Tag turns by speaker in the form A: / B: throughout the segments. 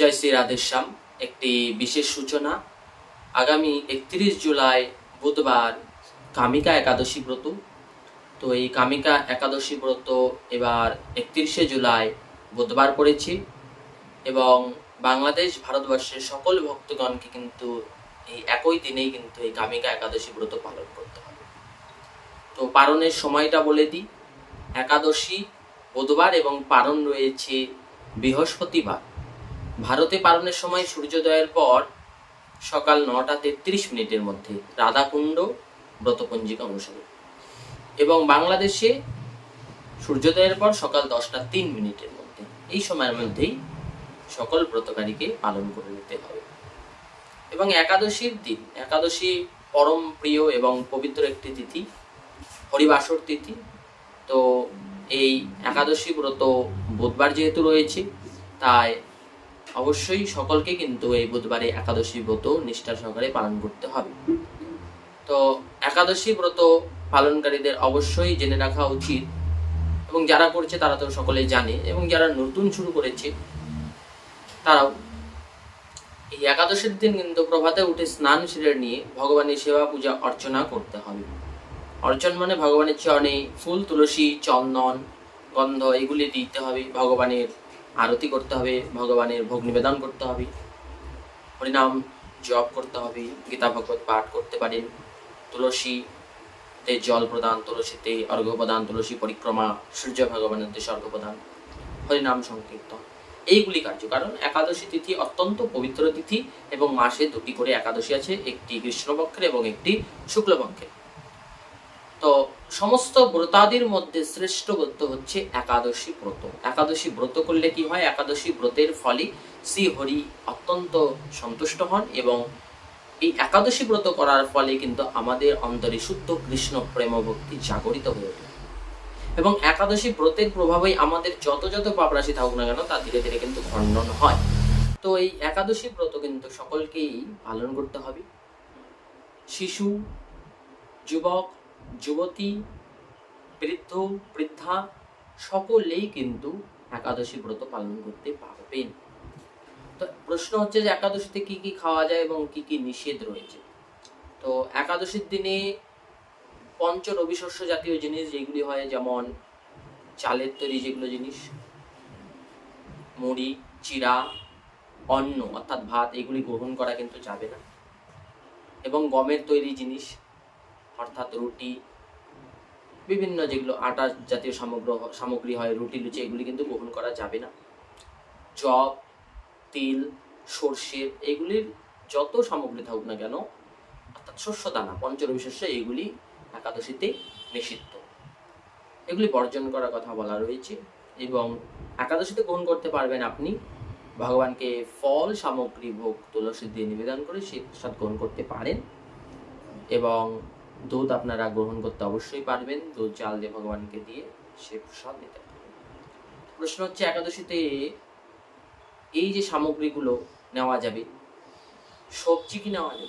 A: জয় শ্রী রাধেশ্যাম একটি বিশেষ সূচনা আগামী একত্রিশ জুলাই বুধবার কামিকা একাদশী ব্রত তো এই কামিকা একাদশী ব্রত এবার একত্রিশে জুলাই বুধবার পড়েছি এবং বাংলাদেশ ভারতবর্ষের সকল ভক্তগণকে কিন্তু এই একই দিনেই কিন্তু এই কামিকা একাদশী ব্রত পালন করতে হবে তো পারণের সময়টা বলে দিই একাদশী বুধবার এবং পারণ রয়েছে বৃহস্পতিবার ভারতে পালনের সময় সূর্যোদয়ের পর সকাল নটা তেত্রিশ মিনিটের মধ্যে রাধাকুণ্ড ব্রতপঞ্জিকা অনুসারে এবং বাংলাদেশে সূর্যোদয়ের পর সকাল দশটা তিন মিনিটের মধ্যে এই সময়ের মধ্যেই সকল ব্রতকারীকে পালন করে নিতে হবে এবং একাদশীর দিন একাদশী পরম প্রিয় এবং পবিত্র একটি তিথি হরিবাসর তিথি তো এই একাদশী ব্রত বুধবার যেহেতু রয়েছে তাই অবশ্যই সকলকে কিন্তু এই বুধবারে একাদশী ব্রত নিষ্ঠা সহকারে পালন করতে হবে তো একাদশী ব্রত পালনকারীদের অবশ্যই জেনে রাখা উচিত এবং যারা করছে তারা তো সকলে জানে এবং যারা নতুন শুরু করেছে তারাও এই একাদশীর দিন কিন্তু প্রভাতে উঠে স্নান সেরে নিয়ে ভগবানের সেবা পূজা অর্চনা করতে হবে অর্চন মানে ভগবানের চরণে ফুল তুলসী চন্দন গন্ধ এগুলি দিতে হবে ভগবানের আরতি করতে হবে ভগবানের ভোগ নিবেদন করতে হবে হরিনাম জপ করতে হবে গীতা ভগবত পাঠ করতে পারেন তুলসীতে জল প্রদান তুলসীতে অর্ঘ্য প্রদান তুলসী পরিক্রমা সূর্য ভগবানের দেশে অর্ঘ্য প্রদান হরিনাম সংকীর্ত এইগুলি কার্য কারণ একাদশী তিথি অত্যন্ত পবিত্র তিথি এবং মাসে দুটি করে একাদশী আছে একটি কৃষ্ণপক্ষের এবং একটি শুক্লপক্ষের তো সমস্ত ব্রতাদির মধ্যে শ্রেষ্ঠ ব্রত হচ্ছে একাদশী ব্রত একাদশী ব্রত করলে কি হয় একাদশী ব্রতের ফলে শ্রী হরি অত্যন্ত সন্তুষ্ট হন এবং এই একাদশী ব্রত করার ফলে কিন্তু আমাদের অন্তরে শুদ্ধ কৃষ্ণ প্রেম ভক্তি জাগরিত হয়ে ওঠে এবং একাদশী ব্রতের প্রভাবেই আমাদের যত যত পাপ রাশি থাকুক না কেন তা ধীরে ধীরে কিন্তু খণ্ডন হয় তো এই একাদশী ব্রত কিন্তু সকলকেই পালন করতে হবে শিশু যুবক যুবতী বৃদ্ধ বৃদ্ধা সকলেই কিন্তু একাদশী ব্রত পালন করতে পারবেন তো প্রশ্ন হচ্ছে যে একাদশীতে কি কি খাওয়া যায় এবং কি কি নিষেধ রয়েছে তো একাদশীর দিনে পঞ্চ রবিশস্য জাতীয় জিনিস যেগুলি হয় যেমন চালের তৈরি যেগুলো জিনিস মুড়ি চিরা অন্ন অর্থাৎ ভাত এগুলি গ্রহণ করা কিন্তু যাবে না এবং গমের তৈরি জিনিস অর্থাৎ রুটি বিভিন্ন যেগুলো আটা জাতীয় সামগ্র সামগ্রী হয় রুটি লুচি এগুলি কিন্তু গ্রহণ করা যাবে না জব তিল সর্ষে এগুলির যত সামগ্রী থাকুক না কেন অর্থাৎ শস্য দানা পঞ্চরবি শস্য এগুলি একাদশীতে নিষিদ্ধ এগুলি বর্জন করার কথা বলা রয়েছে এবং একাদশীতে গ্রহণ করতে পারবেন আপনি ভগবানকে ফল সামগ্রী ভোগ তুলসী দিয়ে নিবেদন করে সেই প্রসাদ গ্রহণ করতে পারেন এবং দুধ আপনারা গ্রহণ করতে অবশ্যই পারবেন দুধ চাল দিয়ে ভগবানকে দিয়ে সে প্রসাদ নিতে পারে প্রশ্ন হচ্ছে একাদশীতে এই যে সামগ্রীগুলো নেওয়া যাবে সবজি কি নেওয়া যাবে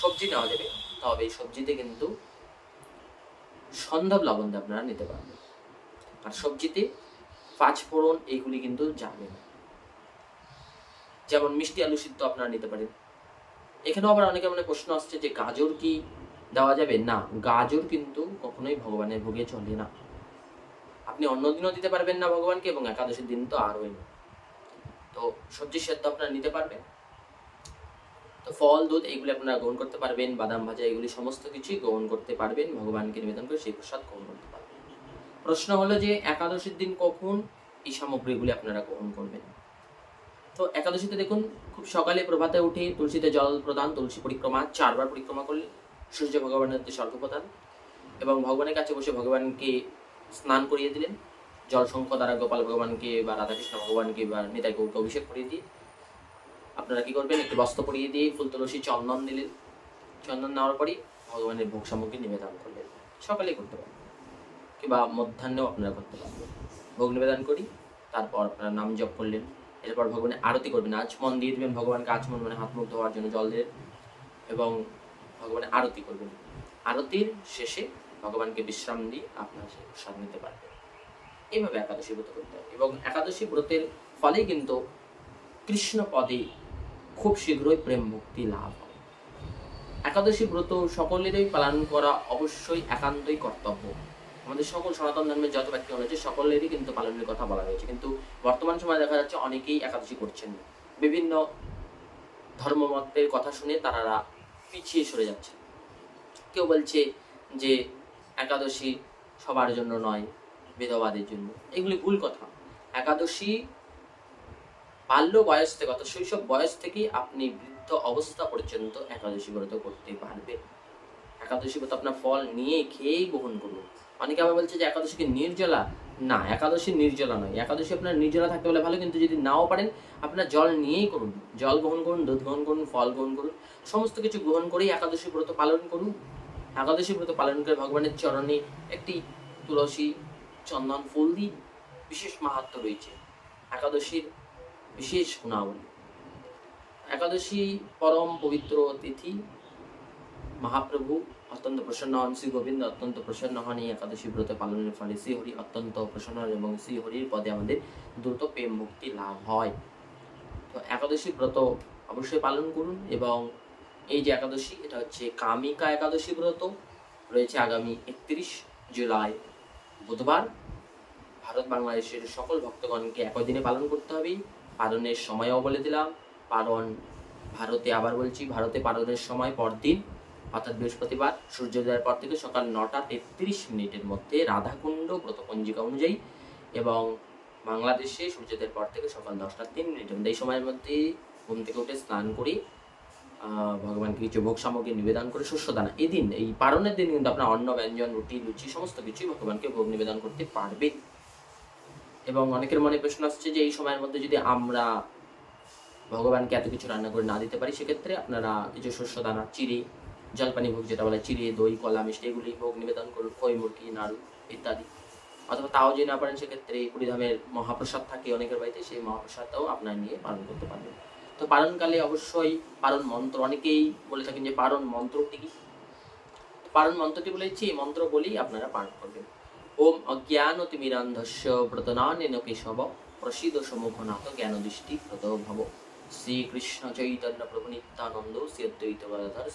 A: সবজি নেওয়া যাবে তবে সবজিতে কিন্তু সন্ধব লবণ দিয়ে আপনারা নিতে পারবেন আর সবজিতে পাঁচ ফোড়ন এইগুলি কিন্তু যাবে না যেমন মিষ্টি আলু সিদ্ধ আপনারা নিতে পারেন এখানেও আবার অনেকে মানে প্রশ্ন আসছে যে গাজর কি দেওয়া যাবে না গাজর কিন্তু কখনোই ভগবানের ভোগে চলে না আপনি অন্য দিনও দিতে পারবেন না ভগবানকে এবং একাদশীর দিন তো আরোই না তো সবজি সেদ্ধ আপনারা নিতে পারবেন তো ফল দুধ এইগুলি আপনারা গ্রহণ করতে পারবেন বাদাম ভাজা এগুলি সমস্ত কিছুই গ্রহণ করতে পারবেন ভগবানকে নিবেদন করে সেই প্রসাদ গ্রহণ করতে পারবেন প্রশ্ন হলো যে একাদশীর দিন কখন এই সামগ্রীগুলি আপনারা গ্রহণ করবেন তো একাদশীতে দেখুন খুব সকালে প্রভাতে উঠে তুলসীতে জল প্রদান তুলসী পরিক্রমা চারবার পরিক্রমা করলে সূর্য ভগবানের হচ্ছে স্বর্গপ্রধান এবং ভগবানের কাছে বসে ভগবানকে স্নান করিয়ে দিলেন জলসংখ্য দ্বারা গোপাল ভগবানকে বা রাধাকৃষ্ণ ভগবানকে বা নেতা গৌরকে অভিষেক করিয়ে দিয়ে আপনারা কি করবেন একটি বস্ত্র পরিয়ে দিয়ে ফুল তুলসী চন্দন দিলেন চন্দন নেওয়ার পরই ভগবানের ভোগ সামগ্রী নিবেদন করলেন সকালে করতে পারেন কিংবা মধ্যাহ্নেও আপনারা করতে পারবেন ভোগ নিবেদন করি তারপর আপনারা নাম জপ করলেন এরপর ভগবানের আরতি করবেন আচমন দিয়ে দেবেন ভগবানকে আচমন মানে হাত মুখ ধোয়ার জন্য জল দিলেন এবং ভগবানের আরতি করবেন আরতির শেষে ভগবানকে বিশ্রাম দিয়ে আপনার প্রসাদ নিতে পারবেন এইভাবে একাদশী ব্রত করতে হবে এবং একাদশী ব্রতের ফলে কিন্তু কৃষ্ণ পদে খুব শীঘ্রই প্রেম মুক্তি লাভ হয় একাদশী ব্রত সকলেরই পালন করা অবশ্যই একান্তই কর্তব্য আমাদের সকল সনাতন ধর্মের যত ব্যক্তি রয়েছে সকলেরই কিন্তু পালনের কথা বলা হয়েছে কিন্তু বর্তমান সময়ে দেখা যাচ্ছে অনেকেই একাদশী করছেন বিভিন্ন ধর্মমতের কথা শুনে তারা পিছিয়ে সরে যাচ্ছে কেউ বলছে যে একাদশী সবার জন্য নয় বেদবাদের জন্য এগুলি ভুল কথা একাদশী বাল্য বয়স থেকে অর্থাৎ শৈশব বয়স থেকেই আপনি বৃদ্ধ অবস্থা পর্যন্ত একাদশী ব্রত করতে পারবে একাদশী ব্রত আপনার ফল নিয়ে খেয়েই গ্রহণ করুন অনেকে আবার বলছে যে একাদশীকে নির্জলা না একাদশী নির্জলা নয় একাদশী আপনার নির্জলা থাকতে হলে ভালো কিন্তু যদি নাও পারেন আপনার জল নিয়েই করুন জল গ্রহণ করুন দুধ গ্রহণ করুন ফল গ্রহণ করুন সমস্ত কিছু গ্রহণ করেই একাদশী ব্রত পালন করুন একাদশী ব্রত পালন করে ভগবানের চরণে একটি তুলসী চন্দন ফুল দিয়ে বিশেষ মাহাত্ম রয়েছে একাদশীর বিশেষ গুণাবলী একাদশী পরম পবিত্র তিথি মহাপ্রভু অত্যন্ত প্রসন্ন হন শ্রী গোবিন্দ অত্যন্ত প্রসন্ন হন এই একাদশী ব্রত পালনের ফলে শ্রীহরি অত্যন্ত প্রসন্ন হন এবং শ্রীহরির পদে আমাদের দ্রুত প্রেম মুক্তি লাভ হয় তো একাদশী ব্রত অবশ্যই পালন করুন এবং এই যে একাদশী এটা হচ্ছে কামিকা একাদশী ব্রত রয়েছে আগামী একত্রিশ জুলাই বুধবার ভারত বাংলাদেশের সকল ভক্তগণকে একই দিনে পালন করতে হবে পালনের সময়ও বলে দিলাম পালন ভারতে আবার বলছি ভারতে পালনের সময় পরদিন অর্থাৎ বৃহস্পতিবার সূর্যোদয়ের পর থেকে সকাল নটা তেত্রিশ মিনিটের মধ্যে রাধাকুণ্ড ব্রতপঞ্জিকা অনুযায়ী এবং বাংলাদেশে সূর্যোদয়ের পর থেকে সকাল দশটা তিন মিনিটের মধ্যে এই সময়ের মধ্যে ঘুম থেকে উঠে স্নান করি ভগবানকে কিছু ভোগ সামগ্রী নিবেদন করে শস্য দানা এই দিন এই পারণের দিন কিন্তু আপনার অন্ন ব্যঞ্জন রুটি লুচি সমস্ত কিছুই ভগবানকে ভোগ নিবেদন করতে পারবে এবং অনেকের মনে প্রশ্ন আসছে যে এই সময়ের মধ্যে যদি আমরা ভগবানকে এত কিছু রান্না করে না দিতে পারি সেক্ষেত্রে আপনারা কিছু শস্য দানা জলপানি ভোগ যেটা বলে চিড়ে দই কলা মিষ্টি এগুলি ভোগ নিবেদন করুন কই মুরগি নাড়ু ইত্যাদি অথবা তাও যদি না পারেন সেক্ষেত্রে পরিধামের মহাপ্রসাদ থাকে অনেকের বাড়িতে সেই মহাপ্রসাদটাও আপনার নিয়ে পালন করতে পারবেন তো পালনকালে অবশ্যই পারণ মন্ত্র অনেকেই বলে থাকেন যে পারণ মন্ত্রটি কি পারণ মন্ত্রটি বলেছি এই মন্ত্র বলেই আপনারা পালন করবেন ওম ব্রত ব্রতনানেন কেশব প্রসিদ সমুখনাথ দৃষ্টি ব্রত ভব শ্রীকৃষ্ণ চৈতন্য প্রভু নিত্যানন্দ শ্রীদ্বৈত গদাধর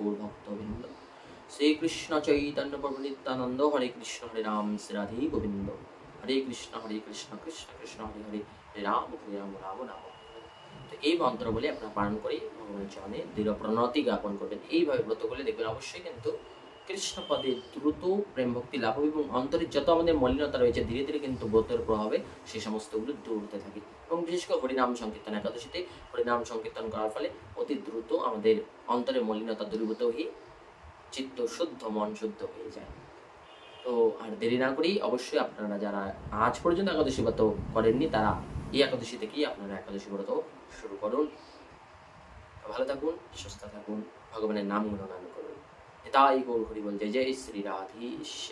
A: গৌরভক্ত অভিনন্দ শ্রীকৃষ্ণ চৈতন্য প্রভু নিত্যানন্দ হরে কৃষ্ণ হরে রাম শ্রীরাধি গোবিন্দ হরে কৃষ্ণ হরে কৃষ্ণ কৃষ্ণ কৃষ্ণ হরে হরে হরে রাম হরে রাম রাম রাম তো এই মন্ত্র বলে আপনারা পালন করে ভগবানের চরণে দৃঢ় প্রণতি জ্ঞাপন করবেন এইভাবে ব্রত করলে দেখবেন অবশ্যই কিন্তু কৃষ্ণ পদে দ্রুত প্রেম ভক্তি লাভ হবে এবং অন্তরে যত আমাদের মলিনতা রয়েছে ধীরে ধীরে কিন্তু বোধের প্রভাবে সেই সমস্তগুলো দূর হতে থাকে এবং বিশেষ করে হরিনাম সংকীর্তন একাদশীতে হরিনাম সংকীর্তন করার ফলে অতি দ্রুত আমাদের অন্তরের মলিনতা দূরীভূত হয়ে চিত্ত শুদ্ধ মন শুদ্ধ হয়ে যায় তো আর দেরি না করেই অবশ্যই আপনারা যারা আজ পর্যন্ত একাদশী ব্রত করেননি তারা এই একাদশী থেকেই আপনারা একাদশী ব্রত শুরু করুন ভালো থাকুন সুস্থ থাকুন ভগবানের নাম গুণগান করুন তাই গৌর হরি বল জয় জয় শ্রী